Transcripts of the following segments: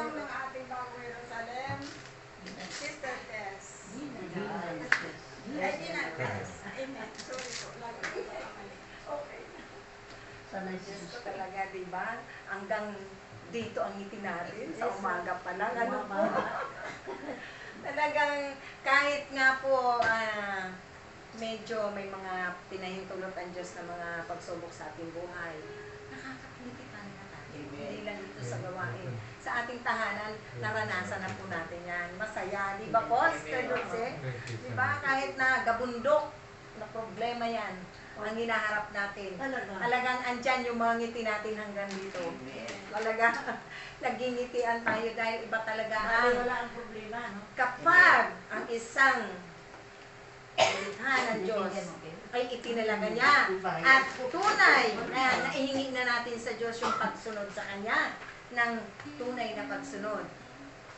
Sinong ng ating bagong Jerusalem? Sister Tess. Ay, di na Tess. Amen. Sorry po. Lagi ko Okay. Sanay Diyos ko talaga, di ba? Hanggang dito ang ngiti natin, sa umaga pa lang. Ano po? Talagang kahit nga po ah, medyo may mga pinahintulot ang Diyos na mga pagsubok sa ating buhay, nakakakiliti pa rin natin. Hindi lang dito sa gawain. Sa ating tahanan, naranasan na po natin yan. Masaya, di ba po, Sister Dulce? Di ba? Kahit na gabundok na problema yan, ang hinaharap natin. Talaga. Talagang andyan yung mga ngiti natin hanggang dito. Talaga, nagingitian tayo dahil iba talaga ang wala ang problema, no? kapag ang isang likha ng Diyos ay itinalaga niya at tunay na naihingi na natin sa Diyos yung pagsunod sa Kanya ng tunay na pagsunod.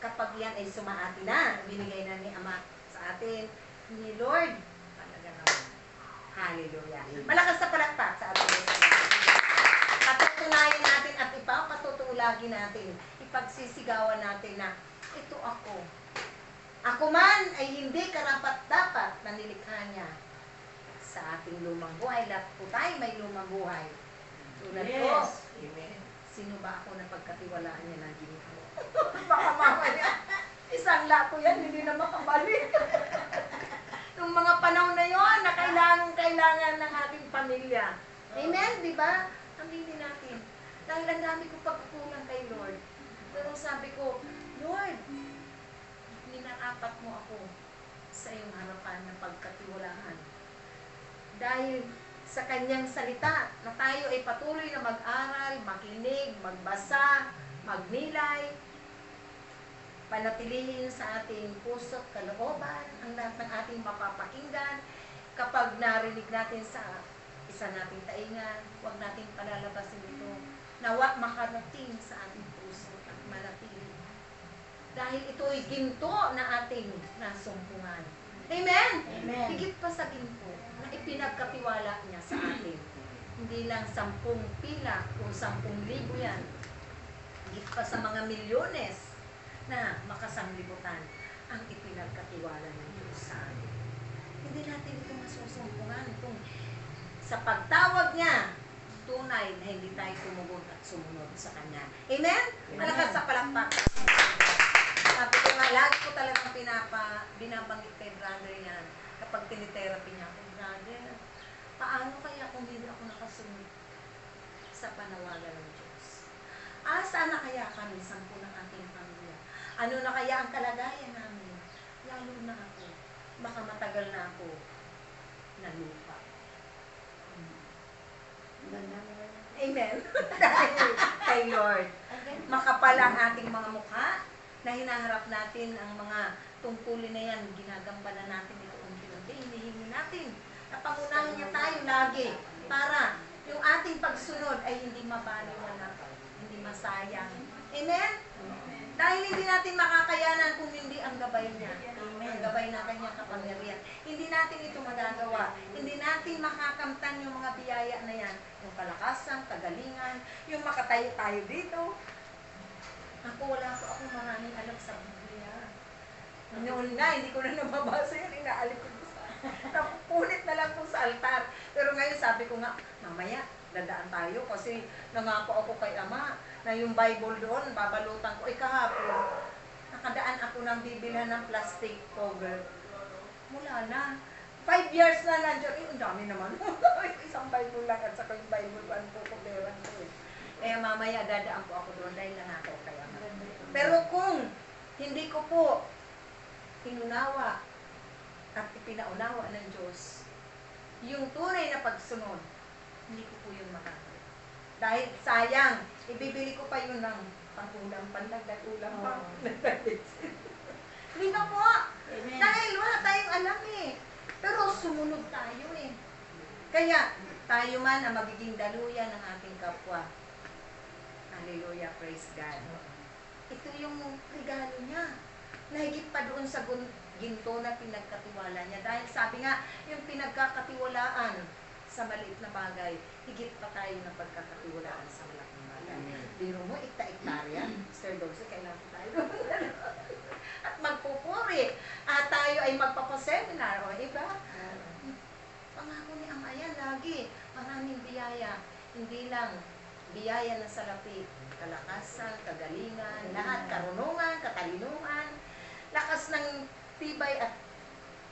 Kapag yan ay sumaati na, binigay na ni Ama sa atin, ni Lord, talaga naman. Hallelujah. Malakas na palakpak sa Diyos. Patutunayan natin at ipapatutulagi natin, ipagsisigawan natin na ito ako. Ako man ay hindi karapat-dapat na nilikha niya sa ating lumang buhay. Lahat po tayo may lumang buhay. Tulad ko, Yes. Sino ba ako na pagkatiwalaan niya ng ginito? Baka mamaya, isang lako yan, hindi na makabalik. Nung mga panahon na yon na kailangan, kailangan ng ating pamilya. Amen, di ba? Aminin natin. Dahil ang dami ko pagkukulang kay Lord. Pero sabi ko, Lord, ninaapat mo ako sa iyong harapan na pagkatiwalaan. Dahil sa kanyang salita na tayo ay patuloy na mag-aral, makinig, magbasa, magnilay, panatilihin sa ating puso at kalooban, ang lahat ng ating mapapakinggan. Kapag narinig natin sa isa nating taingan, huwag nating palalabasin ito. Nawa makarating sa ating puso at manatili. Dahil ito ay ginto na ating nasumpungan. Amen? Amen. Higit pa sa ginto na ipinagkatiwala niya sa atin. Hindi lang sampung pila kung sampung libo yan. Higit pa sa mga milyones na makasanglibutan ang ipinagkatiwala ng Diyos sa atin. Hindi natin ito masusumpungan kung sa pagtawag niya, tunay na hindi tayo tumugon at sumunod sa Kanya. Amen? Malakas sa palakpak. Sabi ko nga, lagi ko talagang pinapa, binabanggit kay brother yan kapag tinitherapy niya ako, brother, paano kaya kung hindi ako nakasunod sa panawagan ng Diyos? Ah, sana kaya kami, sampu ng ating pamilya? Ano na kaya ang kalagayan namin? Lalo na ako. Baka matagal na ako na lupa. Amen. Kay Lord. Makapal ang ating mga mukha na hinaharap natin ang mga tungkulin na yan. Ginagampanan natin ito unti-unti. Hinihingi natin. Na pangunahin niya tayo lagi para yung ating pagsunod ay hindi mabaliwala, hindi masayang. Amen? Dahil hindi natin makakayanan kung hindi ang gabay niya. Ang gabay na kanyang kapangyarihan. Hindi natin ito magagawa. Hindi natin makakamtan yung mga biyaya na yan. Yung kalakasan, kagalingan, yung makatayo tayo dito. Ako, wala ko akong maraming alam sa Biblia. Noon nga, hindi ko na nababasa yun. Inaalip Napupunit na lang po sa altar. Pero ngayon, sabi ko nga, mamaya, dadaan tayo kasi nangako ako kay Ama na yung Bible doon, babalutan ko. Eh nakadaan ako ng bibilhan ng plastic cover. Mula na. Five years na nandiyan. Eh, ang dami naman. Isang Bible lang at saka yung Bible ko, ano po ko meron ko eh. Eh, mamaya dadaan po ako doon dahil nangako kay Ama. Pero kung hindi ko po inunawa at ipinaunawa ng Diyos, yung tunay na pagsunod, hindi ko po yun makakaya. Dahil sayang, ibibili ko pa yun ng pang-ulam, pandagdag ulam pa. Hindi na po. Amen. Dahil wala tayong alam eh. Pero sumunod tayo eh. Kaya, tayo man ang magiging daluyan ng ating kapwa. Hallelujah, praise God. Ito yung regalo niya. Nahigit pa doon sa ginto na pinagkatiwala niya. Dahil sabi nga, yung pinagkakatiwalaan sa maliit na bagay, higit pa tayo ng pagkakatiwalaan sa malaking bagay. Biro mo, ikta-iktarya, Sir Dogso, kailangan tayo. At magpupuri. At tayo ay magpapaseminar. O, iba? Pangako ni Ama yan, lagi. Maraming biyaya. Hindi lang biyaya na salapi. Kalakasan, kagalingan, lahat. Karunungan, katalinuhan. Lakas ng tibay at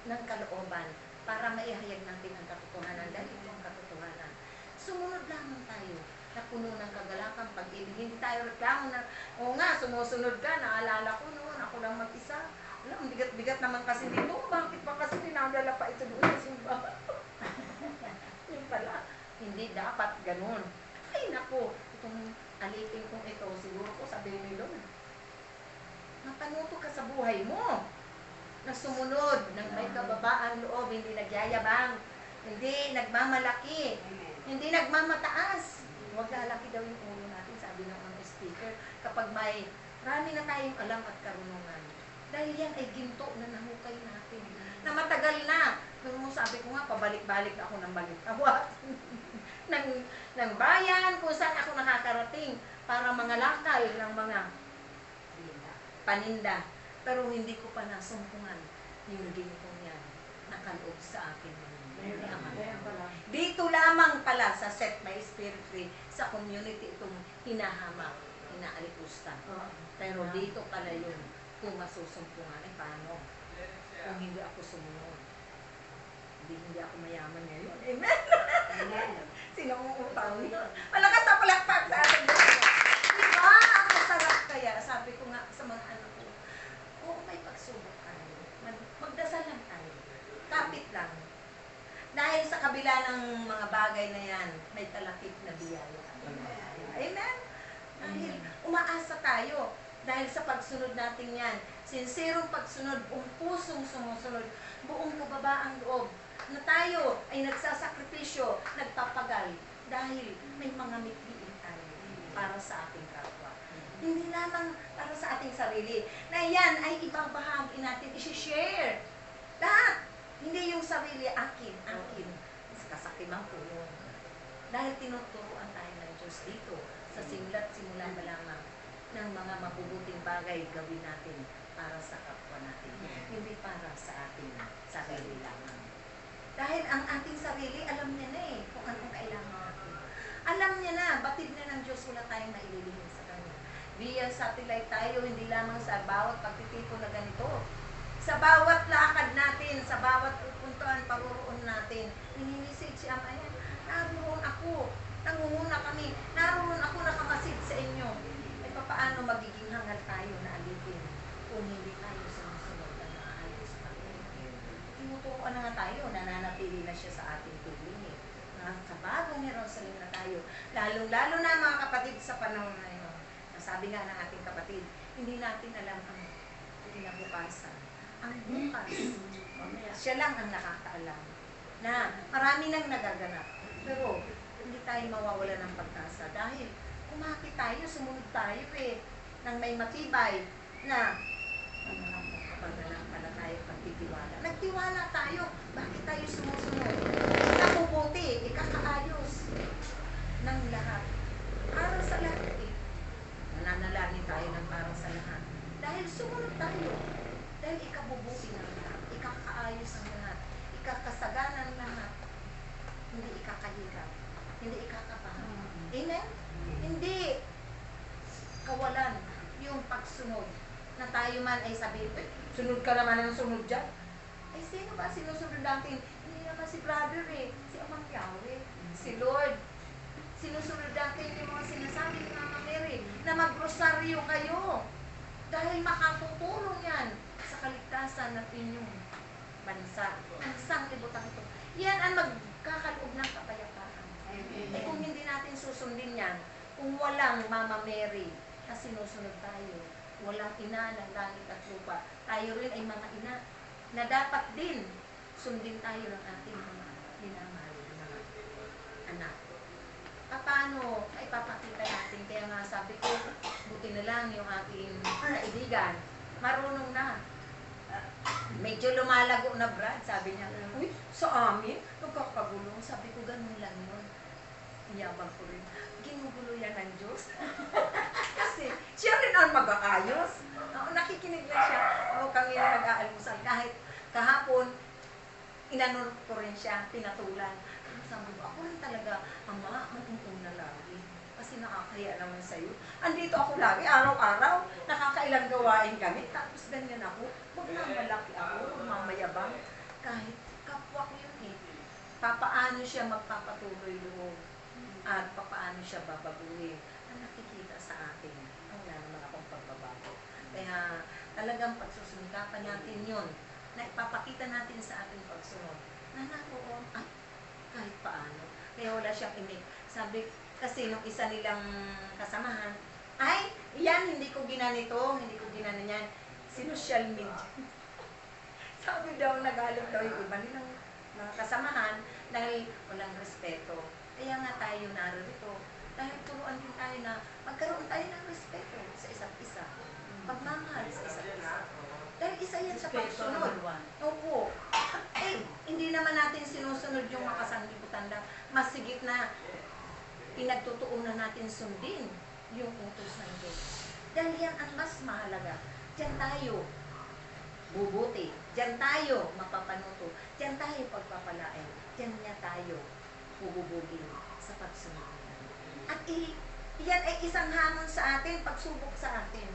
ng kalooban para maihayag natin ang katotohanan dahil ito ang katotohanan. Sumunod lamang tayo na puno ng kagalakan, pag-ibig. Hindi tayo reklamo na, oo nga, sumusunod ka, naalala ko noon, ako lang mag-isa. Alam, bigat-bigat naman kasi dito. Bakit pa kasi dinadala pa ito doon sa simbahan? Yun pala, hindi dapat ganun. Ay, naku, itong alipin kong ito, siguro ko sabihin ni Lord, mapanuto ka sa buhay mo na sumunod ng may kababaang loob, hindi nagyayabang, hindi nagmamalaki, hindi nagmamataas. Huwag lalaki daw yung ulo natin, sabi ng mga speaker, kapag may marami na tayong alam at karunungan. Dahil yan ay ginto na nahukay natin. Na matagal na. Pero sabi ko nga, pabalik-balik ako ng balik ng, ng bayan, kung saan ako nakakarating para mga lakal ng mga paninda. Pero hindi ko pa nasumpungan yung gintong yan na kaloob sa akin. Dito lamang pala sa Set My Spirit Free, sa community itong hinahamak, inaalipusta. Oo. Pero dito pala yun, kung masusumpungan, ay paano? Kung hindi ako sumunod. Hindi, hindi ako mayaman ngayon. Amen? Sino ang utang niyo? Malakas na palakpak sa atin. Diba? Ang masarap kaya. Sabi ko nga sa mga anak ko, oo, may pagsubok tayo. Mag- Magdasal lang tayo. Kapit lang. Dahil sa kabila ng mga bagay na yan, may talakip na biyaya. Amen? Dahil umaasa tayo. Dahil sa pagsunod natin yan, sinserong pagsunod, buong pusong sumusunod, buong kababaang loob, na tayo ay nagsasakripisyo, nagpapagal, dahil may mga mithiin tayo para sa ating kapwa. Hindi lamang para sa ating sarili, na yan ay ibabahagi natin, isi-share. Lahat. Hindi yung sarili, akin, akin. Ko yun. Dahil tinuturuan tayo ng Diyos dito, sa simulat simula pa lamang ng mga mabubuting bagay gawin natin para sa kapwa natin. Hindi para sa ating sarili lamang. Dahil ang ating sarili, alam niya na eh kung anong kailangan natin. Alam niya na, batid na ng Diyos, wala tayong maililihim sa Kanya. Via satellite tayo, hindi lamang sa bawat pagtitipon na ganito. Sa bawat lakad natin, sa bawat pupuntuan, paruroon natin, nininisig si Ama yan, naroon ako, nangunguna kami, naroon ako nakamasid sa inyo. Eh, paano magiging hangal tayo na alipin kung hindi tayo sumusunod na naayos pa tinuturuan na nga tayo, nananatili na siya sa ating tuwing eh. Na sa bagong Jerusalem na tayo. Lalong-lalo na mga kapatid sa panahon na yun. Nasabi nga ng ating kapatid, hindi natin alam ang kinabukasan. Ang bukas, siya lang ang nakakaalam na marami nang nagaganap. Pero hindi tayo mawawala ng pag-asa dahil kumakit tayo, sumunod tayo eh, nang may matibay na pananampalataya, pagtitiwala. Nagtiwala tayo. Bakit tayo sumusunod? Ikabubuti, ikakaayos ng lahat. Para sa lahat eh. Nananalangin tayo ng para sa lahat. Dahil sumunod tayo. Dahil ikabubuti ng lahat. Ikakaayos ang lahat. Ikakasagana ng lahat. Hindi ikakahirap. Hindi ikakabahan. Amen? Hindi kawalan yung pagsunod na tayo man ay sabihin, "Eh, sunod ka naman ng sunod dyan. Ay, sino ba sinusunod natin? Hindi naman si brother eh. Si Amang Yahweh. Si Lord. Sinusunod natin yung mga sinasabi ni Mama Mary na magrosaryo kayo. Dahil makatutulong yan sa kaligtasan ng inyong bansa. Bansang ibutang ito. Yan ang magkakaloob ng kapayapaan. Eh kung hindi natin susundin yan, kung walang Mama Mary na sinusunod tayo, walang ina ng langit at lupa, tayo rin ay mga ina na dapat din sundin tayo ng ating mga minamahal na mga anak. Paano ay papakita natin? Kaya nga sabi ko, buti na lang yung aking kaibigan, marunong na Medyo lumalago na Brad, sabi niya. Uy, sa amin, nagkakagulong. Sabi ko, ganun lang yun. Iyabang ko rin. Ginugulo yan ng Diyos. Kasi siya rin ang mag-aayos. Oo, nakikinig lang siya. Oo, kami na nag-aalmusal. Kahit kahapon, inanurot ko rin siya, pinatulan. Sabi ko, ako rin talaga, Ama, lagi. Kasi nakakaya naman sa'yo. Andito ako lagi, araw-araw. Nakakailang gawain kami. Tapos ganyan ako. Huwag na malaki ako, mamayabang. Kahit kapwa ko yun eh. Papaano siya magpapatuloy loob at papaano siya babaguhin ang nakikita sa akin. Wala naman akong pagbabago. Kaya talagang pagsusundapan natin yun na ipapakita natin sa ating pagsunod. Na naroon, ay, kahit paano. Kaya wala siyang imig. Sabi, kasi nung isa nilang kasamahan, ay, yan, hindi ko ginanito, hindi ko ginano yan. Sinusyal media. Sabi daw, nagalit daw yung iba nilang mga kasamahan dahil walang respeto. Kaya nga tayo narito. Dahil turuan din tayo na magkaroon tayo ng respeto sa isa't isa. Pagmamahal sa isa't isa. Dahil isa yan sa pagsunod. Opo. Eh, hindi naman natin sinusunod yung makasanglibutan lang. Mas sigit na pinagtutuunan natin sundin yung utos ng Diyos. Dahil yan ang mas mahalaga. Diyan tayo bubuti. Diyan tayo mapapanuto. Diyan tayo pagpapalain. Diyan niya tayo hububugin sa pagsunod. At i, yan ay isang hamon sa atin, pagsubok sa atin.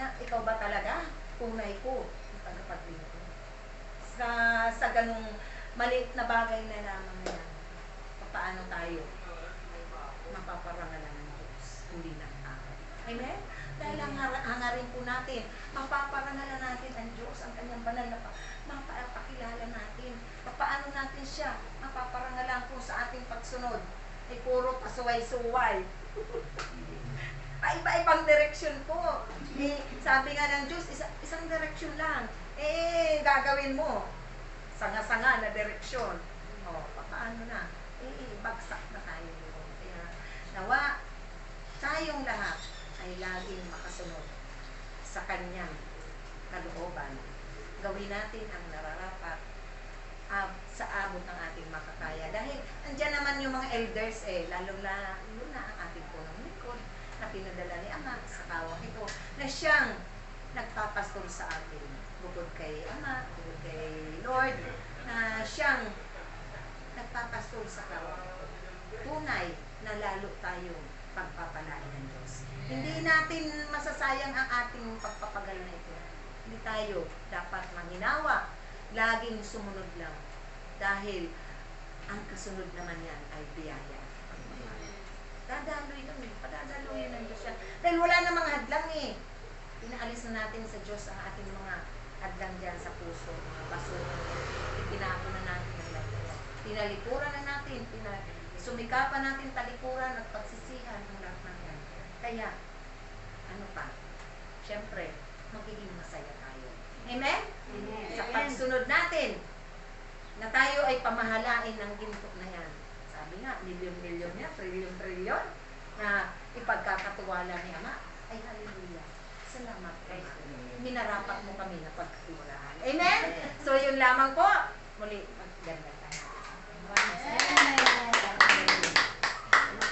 Na ikaw ba talaga? Tunay ko, ang tagapaglingkod. Sa, sa ganung maliit na bagay na lamang yan, paano tayo mapaparangalan ng Diyos, hindi ng tao. Amen? Dahil ang hangarin po natin, mapaparangalan natin ang Diyos, ang kanyang banal na pa, mapapakilala natin. Paano natin siya mapaparangalan po sa ating pagsunod? Ay puro pasuway-suway. Paiba-ibang direksyon po. Eh, sabi nga ng Diyos, isa, isang direksyon lang. Eh, gagawin mo. Sanga-sanga na direksyon. O, paano na? Eh, bagsak na tayo doon. Kaya, nawa, tayong lahat ay laging makasunod sa kanyang kalooban. Gawin natin ang nararapat ah, sa abot ng ating makakaya. Dahil andyan naman yung mga elders eh, lalo na, lalo na ang ating punong likod na pinadala ni Ama sa tawang ito, na siyang nagpapastor sa atin. Bukod kay Ama, bukod kay Lord, na siyang nagpapastor sa tawang ito. Tunay na lalo tayong pagpapalain ng Diyos. Hindi natin masasayang ang ating pagpapagal na ito. Hindi tayo dapat manginawa, laging sumunod lang. Dahil ang kasunod naman yan ay biyaya. Dadaloy eh. Padadaloy ng Diyos yan. Dahil wala namang hadlang eh. Pinaalis na natin sa Diyos ang ating mga hadlang dyan sa puso, mga basura. Ipinako na natin ang lahat. Tinalikuran na natin, pina, sumikapan natin talikuran at pagsisihan ng lahat ng yan. Kaya, ano pa? Siyempre, magiging masaya tayo. Amen? Amen. Sa pagsunod natin, na tayo ay pamahalain ng ginto na yan. Sabi nga, milyon-milyon yan, trilyon-trilyon, na ipagkakatuwala ni Ama, ay hallelujah. Salamat, Ama. Minarapat mo kami na pagkatiwalaan. Amen? So, yun lamang po. Muli.